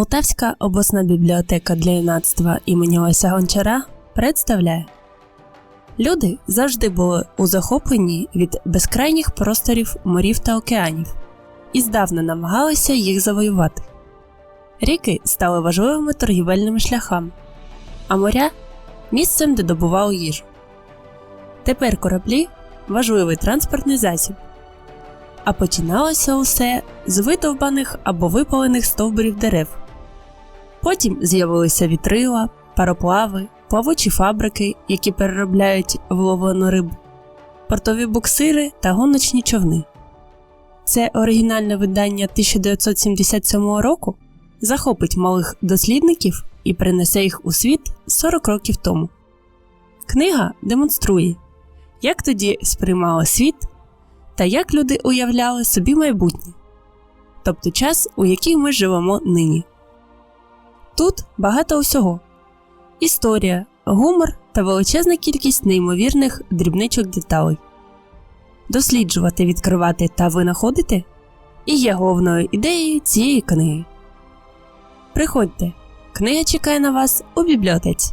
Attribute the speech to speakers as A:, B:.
A: Полтавська обласна бібліотека для юнацтва імені Леся Гончара представляє Люди завжди були у захопленні від безкрайніх просторів морів та океанів і здавна намагалися їх завоювати. Ріки стали важливими торгівельними шляхами, а моря місцем, де добували їжу. Тепер кораблі важливий транспортний засіб. А починалося усе з видовбаних або випалених стовбурів дерев. Потім з'явилися вітрила, пароплави, плавучі фабрики, які переробляють вловлену рибу, портові буксири та гоночні човни. Це оригінальне видання 1977 року захопить малих дослідників і принесе їх у світ 40 років тому. Книга демонструє, як тоді сприймали світ та як люди уявляли собі майбутнє, тобто час, у який ми живемо нині. Тут багато усього: історія, гумор та величезна кількість неймовірних дрібничок деталей. Досліджувати, відкривати та винаходити і є головною ідеєю цієї книги. Приходьте, книга чекає на вас у бібліотеці.